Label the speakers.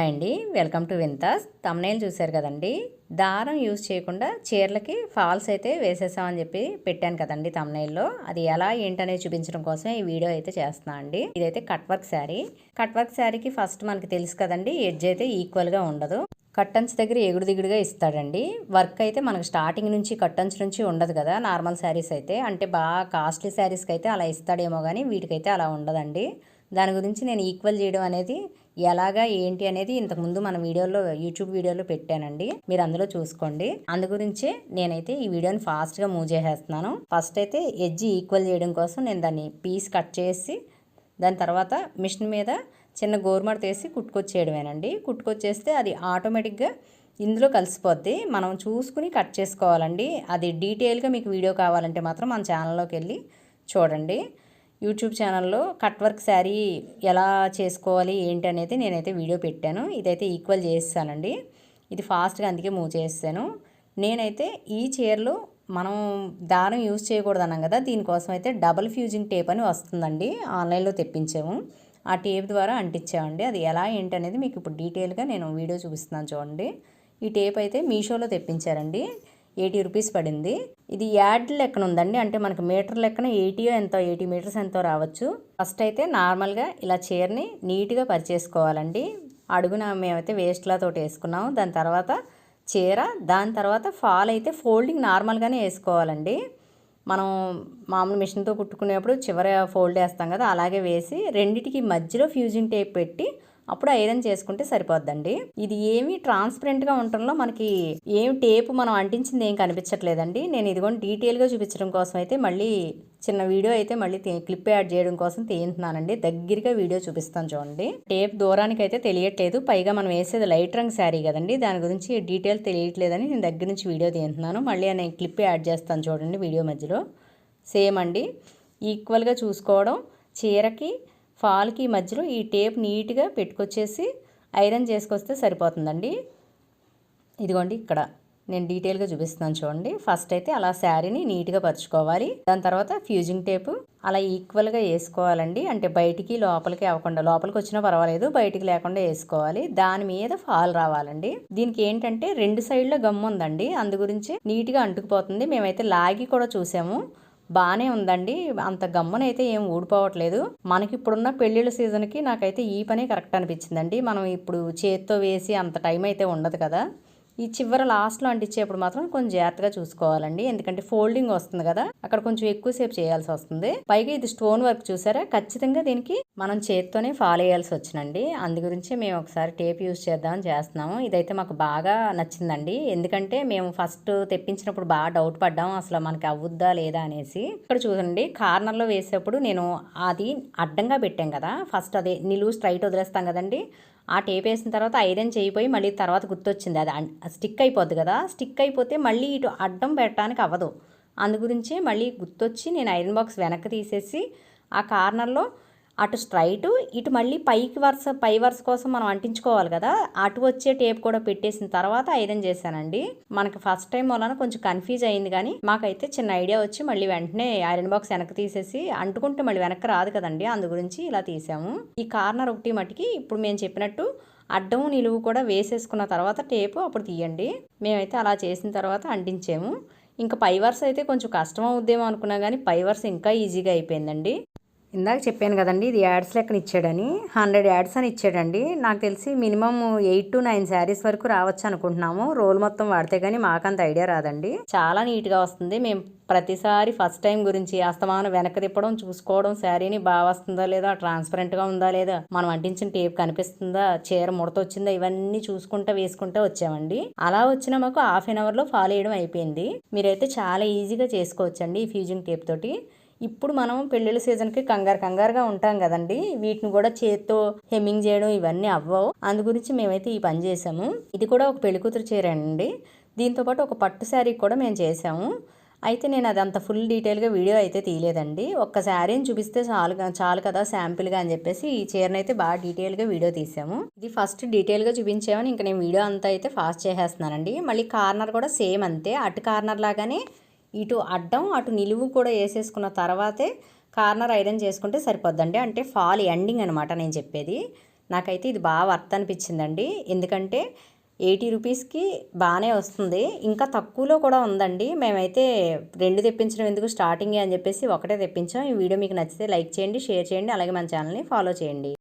Speaker 1: Hi అండి. Welcome to వింతాస్. Thumbnail చూశారు కదండి. దారం యూజ్ చేయకుండా చీరలకి ఫాల్స్ అయితే వేసేసామని చెప్పి పెట్టాను కదండి తమ్నైల్లో. అది ఎలా ఏంటనేది చూపించడం కోసం ఈ వీడియో అయితే చేస్తున్నా అండి. ఇదైతే cut work sari. Cut work శారీకి ఫస్ట్ మనకి తెలుసు కదండి ఎడ్జ్ అయితే ఈక్వల్గా ఉండదు. కట్టన్స్ దగ్గర ఎగుడు దిగుడుగా ఇస్తాడండి. వర్క్ అయితే మనకు స్టార్టింగ్ నుంచి కట్టన్స్ నుంచి ఉండదు కదా నార్మల్ శారీస్ అయితే. అంటే బాగా కాస్ట్లీ శారీస్కి అయితే అలా ఇస్తాడేమో కానీ వీటికైతే అలా ఉండదండి. దాని గురించి నేను ఈక్వల్ చేయడం అనేది ఎలాగా ఏంటి అనేది ఇంతకుముందు మన వీడియోలో యూట్యూబ్ వీడియోలో పెట్టానండి. మీరు అందులో చూసుకోండి. అందుగురించి నేనైతే ఈ వీడియోని ఫాస్ట్గా మూవ్ చేసేస్తున్నాను. ఫస్ట్ అయితే ఎడ్జి ఈక్వల్ చేయడం కోసం నేను దాన్ని పీస్ కట్ చేసి దాని తర్వాత మిషన్ మీద చిన్న గోరుమడ తీసి కుట్టుకొచ్చేయడమేనండి. కుట్టుకొచ్చేస్తే అది ఆటోమేటిక్గా ఇందులో కలిసిపోద్ది. మనం చూసుకుని కట్ చేసుకోవాలండి. అది డీటెయిల్గా మీకు వీడియో కావాలంటే మాత్రం మన ఛానల్లోకి వెళ్ళి చూడండి. యూట్యూబ్ ఛానల్లో కట్ వర్క్ శారీ ఎలా చేసుకోవాలి ఏంటి అనేది నేనైతే వీడియో పెట్టాను. ఇదైతే ఈక్వల్ చేస్తానండి ఇది ఫాస్ట్గా అందుకే మూవ్ చేస్తాను నేనైతే ఈ చీరలో మనం దారం యూజ్ చేయకూడదు అన్నాం కదా దీనికోసం అయితే డబల్ ఫ్యూజింగ్ టేప్ అని వస్తుందండి. ఆన్లైన్లో తెప్పించాము. ఆ టేప్ ద్వారా అంటించామండి. అది ఎలా ఏంటి అనేది మీకు ఇప్పుడు డీటెయిల్గా నేను వీడియో చూపిస్తున్నాను చూడండి. ఈ టేప్ అయితే మీషోలో తెప్పించారండి. ఎయిటీ రూపీస్ పడింది. ఇది యాడ్ లెక్కన ఉందండి. అంటే మనకు మీటర్ లెక్కన ఎయిటీయో ఎంతో ఎయిటీ మీటర్స్ ఎంతో రావచ్చు. ఫస్ట్ అయితే నార్మల్గా ఇలా చీరని నీట్గా పరిచేసుకోవాలండి. అడుగున మేమైతే వేస్ట్లా తోటి వేసుకున్నాము. దాని తర్వాత చీర దాని తర్వాత ఫాల్ అయితే ఫోల్డింగ్ నార్మల్గానే వేసుకోవాలండి. మనం మామూలు మిషన్తో కుట్టుకునేప్పుడు చివర ఫోల్డ్ వేస్తాం కదా అలాగే వేసి రెండిటికి మధ్యలో ఫ్యూజింగ్ టేప్ పెట్టి అప్పుడు ఐరన్ చేసుకుంటే సరిపోద్దండి. ఇది ఏమి ట్రాన్స్పరెంట్గా ఉండటంలో మనకి ఏం టేప్ మనం అంటించింది ఏం కనిపించట్లేదండి. నేను ఇదిగోండి డీటెయిల్గా చూపించడం కోసం అయితే మళ్ళీ చిన్న వీడియో అయితే మళ్ళీ క్లిప్ యాడ్ చేయడం కోసం తీయింటున్నానండి. దగ్గరగా వీడియో చూపిస్తాను చూడండి. టేప్ దూరానికి అయితే తెలియట్లేదు. పైగా మనం వేసేది లైట్ రంగ్ శారీ కదండి. దాని గురించి డీటెయిల్ తెలియట్లేదని నేను దగ్గర నుంచి వీడియో తీయింటున్నాను. మళ్ళీ నేను క్లిప్ యాడ్ చేస్తాను చూడండి వీడియో మధ్యలో. సేమ్ అండి. ఈక్వల్గా చూసుకోవడం. చీరకి ఫాల్కి మధ్యలో ఈ టేప్ నీట్గా పెట్టుకొచ్చేసి ఐరన్ చేసుకొస్తే సరిపోతుందండి. ఇదిగోండి ఇక్కడ నేను డీటెయిల్గా చూపిస్తున్నాను చూడండి. ఫస్ట్ అయితే అలా శారీని నీట్గా పరుచుకోవాలి. దాని తర్వాత ఫ్యూజింగ్ టేపు అలా ఈక్వల్గా వేసుకోవాలండి. అంటే బయటికి లోపలికి అవ్వకుండా లోపలికి వచ్చినా పర్వాలేదు బయటికి లేకుండా వేసుకోవాలి. దాని మీద ఫాల్ రావాలండి. దీనికి ఏంటంటే రెండు సైడ్లో గమ్ము ఉందండి. అందు గురించి నీట్గా అంటుకుపోతుంది. మేమైతే లాగి కూడా చూసాము. బాగానే ఉందండి. అంత గమ్మునైతే ఏం ఊడిపోవట్లేదు. మనకి ఇప్పుడున్న పెళ్ళిళ్ళ సీజన్కి నాకైతే ఈ పనే కరెక్ట్ అనిపించిందండి. మనం ఇప్పుడు చేత్తో వేసి అంత టైం అయితే ఉండదు కదా. ఈ చివర లాస్ట్లో అంటించేప్పుడు మాత్రం కొంచెం జాగ్రత్తగా చూసుకోవాలండి. ఎందుకంటే ఫోల్డింగ్ వస్తుంది కదా అక్కడ కొంచెం ఎక్కువసేపు చేయాల్సి వస్తుంది. పైగా ఇది స్టోన్ వర్క్ చూసారా? ఖచ్చితంగా దీనికి మనం చేత్తోనే ఫాలో చేయాల్సి వచ్చినండి అందు గురించి మేము ఒకసారి టేప్ యూజ్ చేద్దామని చేస్తున్నాము. ఇదైతే మాకు బాగా నచ్చిందండి. ఎందుకంటే మేము ఫస్ట్ తెప్పించినప్పుడు బాగా డౌట్ పడ్డాము. అసలు మనకి అవ్వుద్దా లేదా అనేసి. ఇక్కడ చూడండి కార్నర్లో వేసేప్పుడు నేను అది అడ్డంగా పెట్టాం కదా. ఫస్ట్ అదే నిలువు స్ట్రైట్ వదిలేస్తాం కదండి. ఆ టేప్ వేసిన తర్వాత ఐరన్ చేయిపోయి మళ్ళీ తర్వాత గుర్తొచ్చింది. అది స్టిక్ అయిపోద్ది కదా. స్టిక్ అయిపోతే మళ్ళీ ఇటు అడ్డం పెట్టడానికి అవ్వదు. అందు గురించి మళ్ళీ గుర్తొచ్చి నేను ఐరన్ బాక్స్ వెనక్కి తీసేసి ఆ కార్నర్లో అటు స్ట్రైట్ ఇటు మళ్ళీ పైకి వరుస పై వరుస కోసం మనం అంటించుకోవాలి కదా. అటు వచ్చే టేప్ కూడా పెట్టేసిన తర్వాత ఐరన్ చేశానండి. మనకి ఫస్ట్ టైం వలన కొంచెం కన్ఫ్యూజ్ అయింది కానీ మాకైతే చిన్న ఐడియా వచ్చి మళ్ళీ వెంటనే ఐరన్ బాక్స్ వెనక్కి తీసేసి అంటుకుంటే మళ్ళీ వెనక్కి రాదు కదండి. అందు గురించి ఇలా తీసాము. ఈ కార్నర్ ఒకటి మటుకి ఇప్పుడు మేము చెప్పినట్టు అడ్డం నిలువు కూడా వేసేసుకున్న తర్వాత టేపు అప్పుడు తీయండి. మేమైతే అలా చేసిన తర్వాత అంటించాము. ఇంకా పై వరుస అయితే కొంచెం కష్టం అవుద్దేమో అనుకున్నా కానీ పై వరుస ఇంకా ఈజీగా అయిపోయిందండి. ఇందాక చెప్పాను కదండి ఇది యాడ్స్ లెక్కన ఇచ్చాడని. హండ్రెడ్ యాడ్స్ అని ఇచ్చాడండి. నాకు తెలిసి minimum eight to nine saris వరకు రావచ్చు అనుకుంటున్నాము. రోల్ మొత్తం వాడితే కానీ మాకంత ఐడియా రాదండి. చాలా నీట్గా వస్తుంది. మేము ప్రతిసారి ఫస్ట్ టైం గురించి అస్తమానం వెనక తిప్పడం చూసుకోవడం శారీని బాగా వస్తుందా లేదా ట్రాన్స్పరెంట్గా ఉందా లేదా మనం అంటించిన టేప్ కనిపిస్తుందా చీర ముడత వచ్చిందా ఇవన్నీ చూసుకుంటా వేసుకుంటా వచ్చామండి. అలా వచ్చిన మాకు హాఫ్ అన్ అవర్లో ఫాలో చేయడం అయిపోయింది. మీరైతే చాలా ఈజీగా చేసుకోవచ్చండి ఈ ఫ్యూజింగ్ టేప్ తోటి. ఇప్పుడు మనం పెళ్ళిళ్ళ సీజన్కి కంగారు కంగారుగా ఉంటాం కదండి. వీటిని కూడా చేత్తో హెమ్మింగ్ చేయడం ఇవన్నీ అవ్వవు. అందు గురించి మేమైతే ఈ పని చేసాము ఇది కూడా ఒక పెళ్ళికూతురు చీర అండి. దీంతోపాటు ఒక పట్టు శారీ కూడా మేము చేసాము అయితే నేను అదంత ఫుల్ డీటెయిల్గా వీడియో అయితే తీయలేదండి. ఒక్క శారీని చూపిస్తే చాలు చాలు కదా శాంపిల్గా అని చెప్పేసి ఈ చీరను అయితే బాగా డీటెయిల్గా వీడియో తీసాము ఇది ఫస్ట్ డీటెయిల్గా చూపించామని ఇంకా నేను వీడియో అంతా అయితే ఫాస్ట్ చేసేస్తున్నానండి. మళ్ళీ కార్నర్ కూడా సేమ్ అంతే. అటు కార్నర్ లాగానే ఇటు అడ్డం అటు నిలువు కూడా వేసేసుకున్న తర్వాతే కార్నర్ ఐరన్ చేసుకుంటే సరిపోద్దండి. అంటే ఫాల్ ఎండింగ్ అనమాట నేను చెప్పేది. నాకైతే ఇది బాగా వర్త్ అనిపించిందండి. ఎందుకంటే ఎయిటీ రూపీస్కి బాగానే వస్తుంది. ఇంకా తక్కువలో కూడా ఉందండి. మేమైతే రెండు తెప్పించడం ఎందుకు స్టార్టింగ్ అని చెప్పేసి ఒకటే తెప్పించాం. ఈ వీడియో మీకు నచ్చితే లైక్ చేయండి షేర్ చేయండి అలాగే మన ఛానల్ని ఫాలో చేయండి.